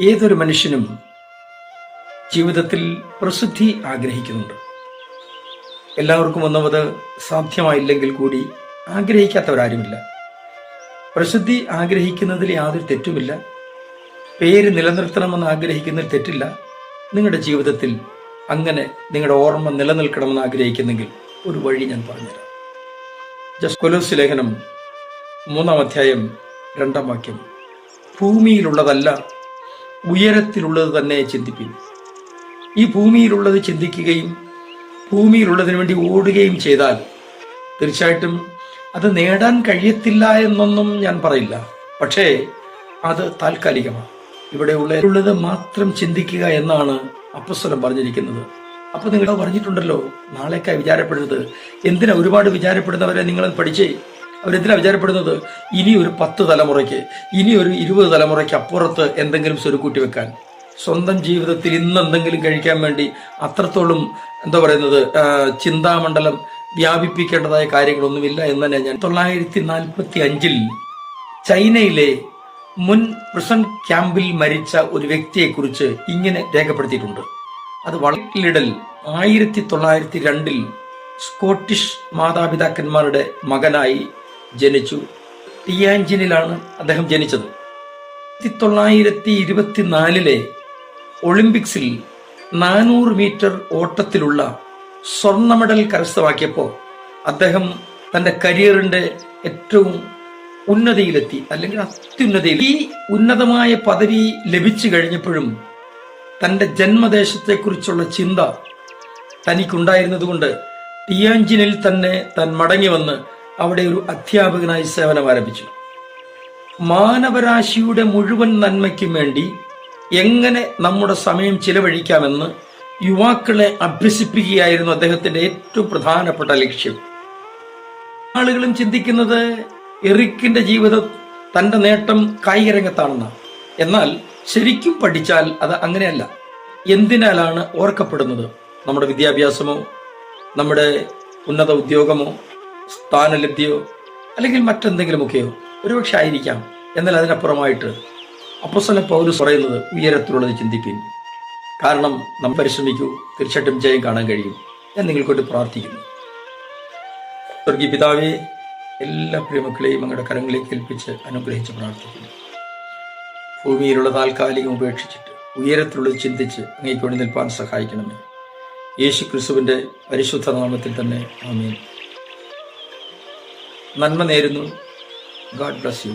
ഏതൊരു മനുഷ്യനും ജീവിതത്തിൽ പ്രസിദ്ധി ആഗ്രഹിക്കുന്നുണ്ട്. എല്ലാവർക്കും ഒന്നാമത് സാധ്യമായില്ലെങ്കിൽ കൂടി ആഗ്രഹിക്കാത്തവരാരുമില്ല. പ്രസിദ്ധി ആഗ്രഹിക്കുന്നതിൽ യാതൊരു തെറ്റുമില്ല. പേര് നിലനിർത്തണമെന്ന് ആഗ്രഹിക്കുന്നതിൽ തെറ്റില്ല. നിങ്ങളുടെ ജീവിതത്തിൽ അങ്ങനെ നിങ്ങളുടെ ഓർമ്മ നിലനിൽക്കണമെന്ന് ആഗ്രഹിക്കുന്നെങ്കിൽ ഒരു വഴി ഞാൻ പറഞ്ഞുതരാം. ജസ്റ്റ് കൊലോസ് ലേഖനം മൂന്നാം അധ്യായം രണ്ടാം വാക്യം. ഭൂമിയിലുള്ളതല്ല ഉയരത്തിലുള്ളത് തന്നെ ചിന്തിപ്പിൻ ഈ ഭൂമിയിലുള്ളത് ചിന്തിക്കുകയും ഭൂമിയിലുള്ളതിനു വേണ്ടി ഓടുകയും ചെയ്താൽ തീർച്ചയായിട്ടും അത് നേടാൻ കഴിയത്തില്ല എന്നൊന്നും ഞാൻ പറയില്ല. പക്ഷേ അത് താൽക്കാലികമാണ്. ഇവിടെ ഉള്ളത് മാത്രം ചിന്തിക്കുക എന്നാണ് അപ്പസ്വലം പറഞ്ഞിരിക്കുന്നത്. അപ്പൊ നിങ്ങൾ പറഞ്ഞിട്ടുണ്ടല്ലോ നാളേക്കായി വിചാരപ്പെടുന്നത്. എന്തിനാ ഒരുപാട് വിചാരപ്പെടുന്നവരെ നിങ്ങൾ പഠിച്ചേ? അവരെന്തിനാ വിചാരപ്പെടുന്നത്? ഇനി ഒരു പത്ത് തലമുറയ്ക്ക് ഇനി ഒരു ഇരുപത് തലമുറയ്ക്ക് അപ്പുറത്ത് എന്തെങ്കിലും സ്വരുക്കൂട്ടി വെക്കാൻ. സ്വന്തം ജീവിതത്തിൽ ഇന്ന് എന്തെങ്കിലും കഴിക്കാൻ വേണ്ടി അത്രത്തോളം എന്താ പറയുന്നത് ചിന്താമണ്ഡലം വ്യാപിപ്പിക്കേണ്ടതായ കാര്യങ്ങളൊന്നുമില്ല എന്ന് തന്നെ ഞാൻ തൊള്ളായിരത്തി നാൽപ്പത്തി അഞ്ചിൽ ചൈനയിലെ മുൻ പ്രിസൺ ക്യാമ്പിൽ മരിച്ച ഒരു വ്യക്തിയെക്കുറിച്ച് ഇങ്ങനെ രേഖപ്പെടുത്തിയിട്ടുണ്ട്. അത് വളക്കിലിടൽ ആയിരത്തി തൊള്ളായിരത്തി രണ്ടിൽ സ്കോട്ടിഷ് മാതാപിതാക്കന്മാരുടെ മകനായി ജനിച്ചു. ടിയാഞ്ചിനിലാണ് അദ്ദേഹം ജനിച്ചത്. ആയിരത്തി തൊള്ളായിരത്തി ഇരുപത്തിനാലിലെ ഒളിമ്പിക്സിൽ നാനൂറ് മീറ്റർ ഓട്ടത്തിലുള്ള സ്വർണ മെഡൽ കരസ്ഥമാക്കിയപ്പോൾ അദ്ദേഹം തന്റെ കരിയറിന്റെ ഏറ്റവും ഉന്നതിയിലെത്തി അല്ലെങ്കിൽ അത്യുന്നതിയിൽ. ഈ ഉന്നതമായ പദവി ലഭിച്ചു കഴിഞ്ഞപ്പോഴും തന്റെ ജന്മദേശത്തെക്കുറിച്ചുള്ള ചിന്ത തനിക്കുണ്ടായിരുന്നതുകൊണ്ട് ടിയാഞ്ചിനിൽ തന്നെ താൻ മടങ്ങി വന്ന് അവിടെ ഒരു അധ്യാപകനായി സേവനം ആരംഭിച്ചു. മാനവരാശിയുടെ മുഴുവൻ നന്മയ്ക്കും വേണ്ടി എങ്ങനെ നമ്മുടെ സമയം ചിലവഴിക്കാമെന്ന് യുവാക്കളെ അഭ്യസിപ്പിക്കുകയായിരുന്നു അദ്ദേഹത്തിന്റെ ഏറ്റവും പ്രധാനപ്പെട്ട ലക്ഷ്യം. ആളുകളും ചിന്തിക്കുന്നത് എറിക്കിന്റെ ജീവിതം തന്റെ നേട്ടം കായിക രംഗത്താണെന്നാണ് എന്നാൽ ശരിക്കും പഠിച്ചാൽ അത് അങ്ങനെയല്ല. എന്തിനാലാണ് ഓർക്കപ്പെടുന്നത്? നമ്മുടെ വിദ്യാഭ്യാസമോ നമ്മുടെ ഉന്നത ഉദ്യോഗമോ സ്ഥാനലബ്ധിയോ അല്ലെങ്കിൽ മറ്റെന്തെങ്കിലുമൊക്കെയോ? ഒരുപക്ഷെ ആയിരിക്കാം. എന്നാൽ അതിനപ്പുറമായിട്ട് അപ്പസ്വല പൗരസ് പറയുന്നത് ഉയരത്തിലുള്ളത് ചിന്തിപ്പിൻ. കാരണം നാം പരിശ്രമിക്കൂ തീർച്ചയായിട്ടും ജയം കാണാൻ കഴിയും ഞാൻ നിങ്ങൾക്കൊണ്ട് പ്രാർത്ഥിക്കുന്നു. സ്വർഗീയ പിതാവെ എല്ലാ പ്രിയമക്കളെയും അങ്ങയുടെ കരങ്ങളിലേക്ക് ഏൽപ്പിച്ച് അനുഗ്രഹിച്ച് പ്രാർത്ഥിക്കുന്നു. ഭൂമിയിലുള്ള താൽക്കാലികം ഉപേക്ഷിച്ചിട്ട് ഉയരത്തിലുള്ളത് ചിന്തിച്ച് അങ്ങേക്ക് വേണ്ടി നിൽപ്പാൻ സഹായിക്കണമേ. യേശു ക്രിസ്തുവിന്റെ പരിശുദ്ധ നാമത്തിൽ തന്നെ ആമീൻ. നന്മ നേരുന്നു. God bless you